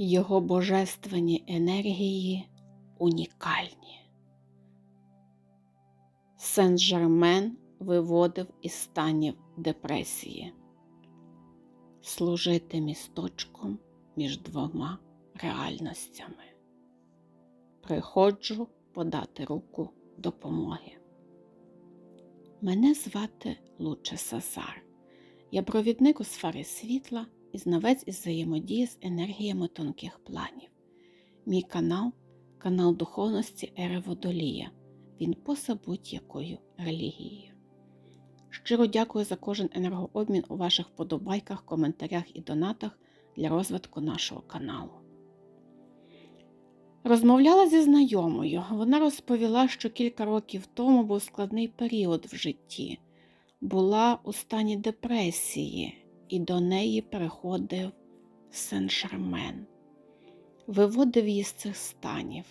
Його божественні енергії унікальні. Сен-Жермен виводив із станів депресії, служити місточком між двома реальностями. Приходжу подати руку допомоги. Мене звати Луче Сазар. Я провідник у сфері світла і знавець із взаємодії з енергіями тонких планів. Мій канал канал духовності Ери Водолія. Він поза будь-якою релігією. Щиро дякую за кожен енергообмін у ваших вподобайках, коментарях і донатах для розвитку нашого каналу. Розмовляла зі знайомою. Вона розповіла, що кілька років тому був складний період в житті, була у стані депресії, і до неї приходив Сен-Шермен. Виводив її з цих станів.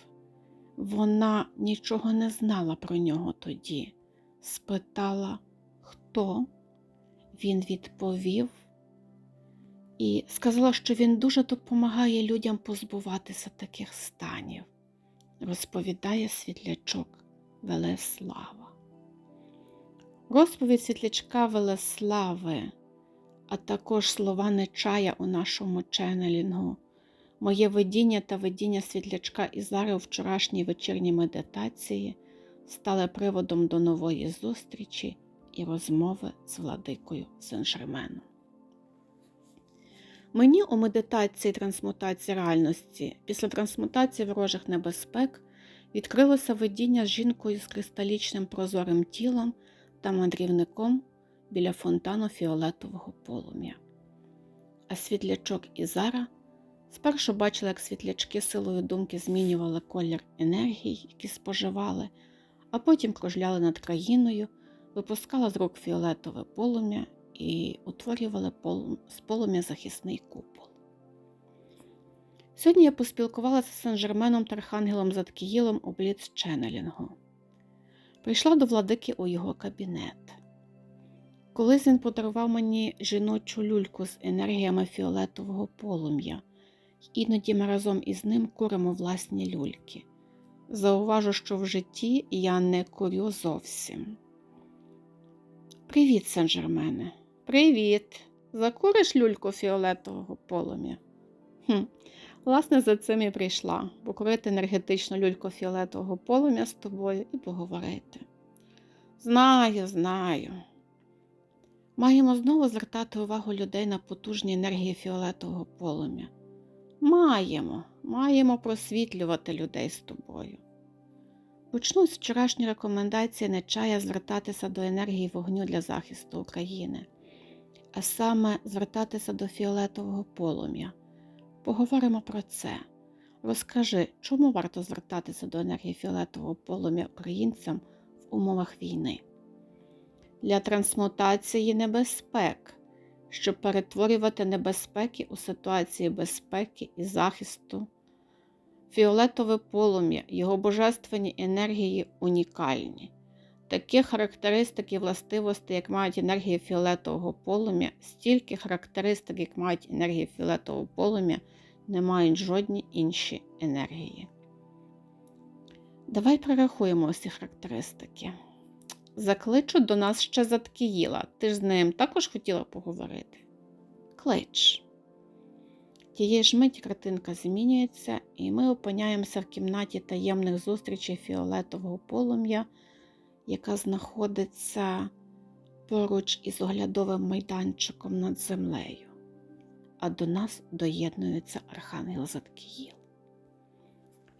Вона нічого не знала про нього тоді. Спитала, хто? Він відповів і сказала, що він дуже допомагає людям позбуватися таких станів, розповідає світлячок Велеслава. Розповідь світлячка Велеслави, а також слова Нечая у нашому ченелінгу, моє видіння та видіння світлячка Ізари у вчорашній вечірній медитації стали приводом до нової зустрічі і розмови з владикою Сен-Жерменом. Мені у медитації трансмутації реальності після трансмутації ворожих небезпек відкрилося видіння з жінкою з кристалічним прозорим тілом та мандрівником біля фонтану фіолетового полум'я. А світлячок і Зара спершу бачили, як світлячки силою думки змінювали колір енергії, які споживали, а потім кружляли над країною, випускали з рук фіолетове полум'я і утворювали з полум'я захисний купол. Сьогодні я поспілкувалася з Сен-Жерменом та Архангелом у Бліц Ченнелінгу. Прийшла до владики у його кабінет. Колись він подарував мені жіночу люльку з енергіями фіолетового полум'я, іноді ми разом із ним куримо власні люльки. Зауважу, що в житті я не курю зовсім. Привіт, Сен-Жермене. Привіт. Закуриш люльку фіолетового полум'я? Хм, Власне, за цим і прийшла покурити енергетичну люльку фіолетового полум'я з тобою і поговорити. Знаю, знаю. Маємо знову звертати увагу людей на потужні енергії фіолетового полум'я. Маємо, маємо просвітлювати людей з тобою. Почну з вчорашньої рекомендації Нечая звертатися до енергії вогню для захисту України, а саме звертатися до фіолетового полум'я. Поговоримо про це. Розкажи, чому варто звертатися до енергії фіолетового полум'я українцям в умовах війни? Для трансмутації небезпек, щоб перетворювати небезпеки у ситуації безпеки і захисту. Фіолетове полум'я, його божественні енергії унікальні. Такі характеристики і властивості, як мають енергії фіолетового полум'я, стільки характеристик, як мають енергії фіолетового полум'я, не мають жодні інші енергії. Давай перерахуємо ось ці характеристики. Закличу до нас ще Заткіїла. Ти ж з ним також хотіла поговорити? Клич. Тієї ж миті картинка змінюється, і ми опиняємося в кімнаті таємних зустрічей фіолетового полум'я, яка знаходиться поруч із оглядовим майданчиком над землею. А до нас доєднується Архангел Заткіїл.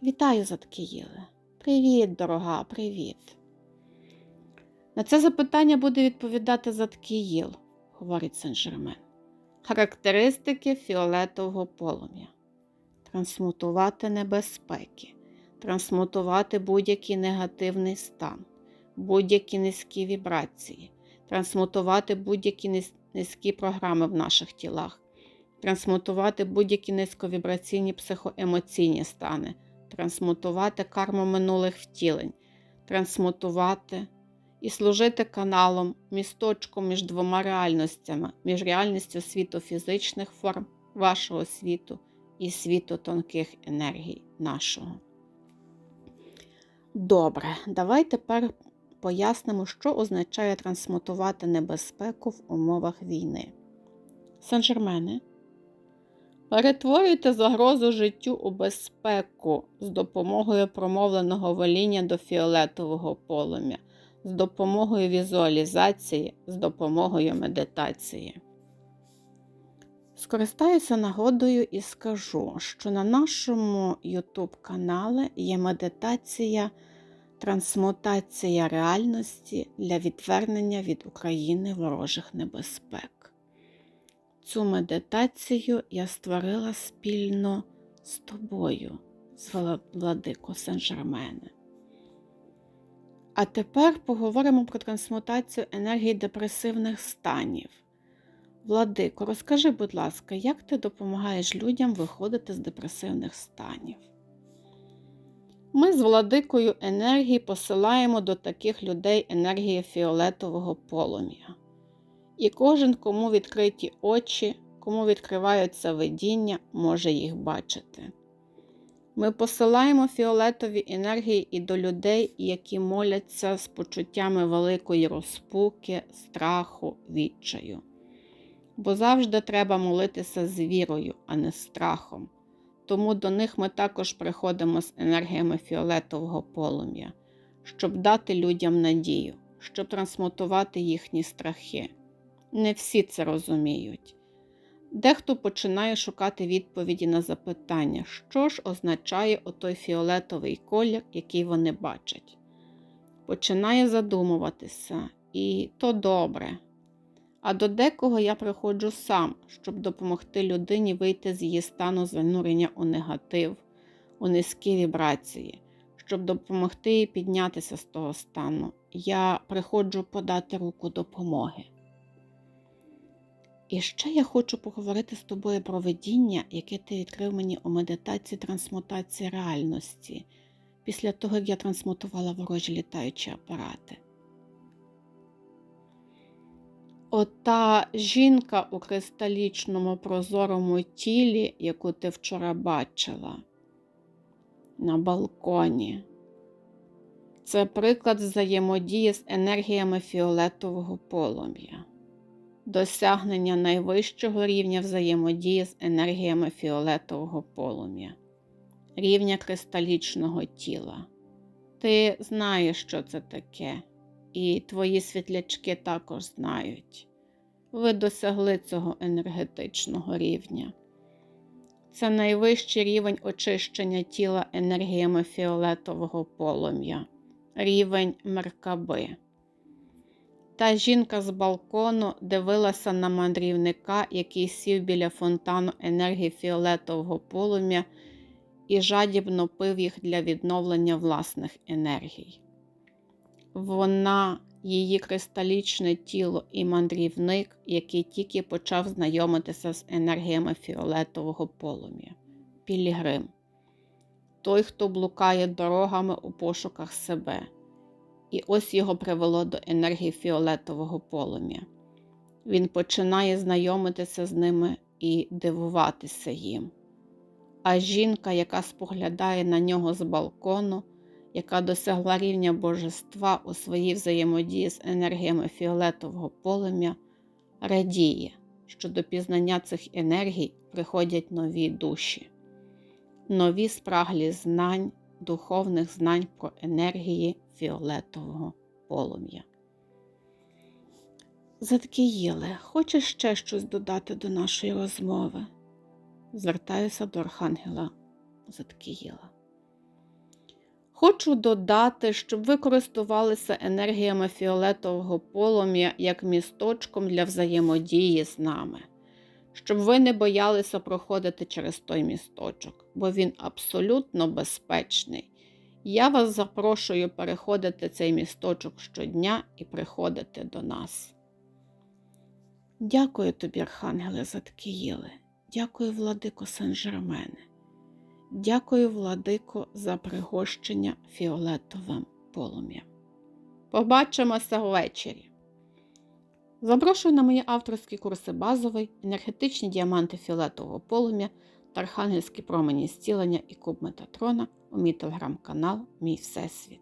Вітаю, Заткіїле! Привіт, дорога, привіт! На це запитання буде відповідати Заткіїл, говорить Сен-Жермен. Характеристики фіолетового полум'я. Трансмутувати небезпеки, трансмутувати будь-який негативний стан, будь-які низькі вібрації, трансмутувати будь-які низькі програми в наших тілах, трансмутувати будь-які низьковібраційні психоемоційні стани, трансмутувати карму минулих втілень, трансмутувати і служити каналом, місточком між двома реальностями, між реальністю світу фізичних форм вашого світу і світу тонких енергій нашого. Добре, давай тепер пояснимо, що означає трансмутувати небезпеку в умовах війни. Сен-Жермене. Перетворюйте загрозу життю у безпеку з допомогою промовленого воління до фіолетового полум'я, з допомогою візуалізації, з допомогою медитації. Скористаюся нагодою і скажу, що на нашому YouTube каналі є медитація трансмутація реальності для відвернення від України ворожих небезпек. Цю медитацію я створила спільно з тобою, з Владико Сен-Жермене. А тепер поговоримо про трансмутацію енергії депресивних станів. Владико, розкажи, будь ласка, як ти допомагаєш людям виходити з депресивних станів? Ми з владикою енергії посилаємо до таких людей енергії фіолетового полум'я. І кожен, кому відкриті очі, кому відкриваються видіння, може їх бачити. Ми посилаємо фіолетові енергії і до людей, які моляться з почуттями великої розпуки, страху, відчаю. Бо завжди треба молитися з вірою, а не страхом. Тому до них ми також приходимо з енергіями фіолетового полум'я, щоб дати людям надію, щоб трансмутувати їхні страхи. Не всі це розуміють. Дехто починає шукати відповіді на запитання, що ж означає отой фіолетовий колір, який вони бачать. Починає задумуватися, і то добре. А до декого я приходжу сам, щоб допомогти людині вийти з її стану занурення у негатив, у низькі вібрації, щоб допомогти їй піднятися з того стану. Я приходжу подати руку допомоги. І ще я хочу поговорити з тобою про видіння, яке ти відкрив мені у медитації трансмутації реальності, після того, як я трансмутувала ворожі літаючі апарати. Ота жінка у кристалічному прозорому тілі, яку ти вчора бачила на балконі, це приклад взаємодії з енергіями фіолетового полум'я, досягнення найвищого рівня взаємодії з енергіями фіолетового полум'я, рівня кристалічного тіла. Ти знаєш, що це таке і твої світлячки також знають. Ви досягли цього енергетичного рівня. Це найвищий рівень очищення тіла енергіями фіолетового полум'я, рівень меркаби. Та жінка з балкону дивилася на мандрівника, який сів біля фонтану енергії фіолетового полум'я і жадібно пив їх для відновлення власних енергій. Вона, її кристалічне тіло і мандрівник, який тільки почав знайомитися з енергіями фіолетового полум'я, Пілігрим, той, хто блукає дорогами у пошуках себе. І ось його привело до енергії фіолетового полум'я. Він починає знайомитися з ними і дивуватися їм. А жінка, яка споглядає на нього з балкону, яка досягла рівня божества у своїй взаємодії з енергіями фіолетового полум'я, радіє, що до пізнання цих енергій приходять нові душі, нові спраглі знань, духовних знань про енергії фіолетового полум'я. Заткіїле, хочеш ще щось додати до нашої розмови? Звертаюся до Архангела Заткіїла. Хочу додати, щоб ви користувалися енергіями фіолетового полум'я як місточком для взаємодії з нами, щоб ви не боялися проходити через той місточок, бо він абсолютно безпечний. Я вас запрошую переходити цей місточок щодня і приходити до нас. Дякую тобі, Архангеле Заткіїле, дякую, Владико Сен-Жермене. Дякую, владико, за пригощення фіолетовим полум'ям. Побачимося ввечері. Запрошую на мої авторські курси базовий, енергетичні діаманти фіолетового полум'я та архангельські промені зцілення і куб Метатрона у мій телеграм-канал Мій Всесвіт.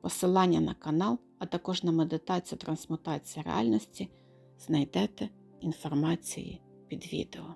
Посилання на канал, а також на медитацію трансмутація реальності знайдете інформації під відео.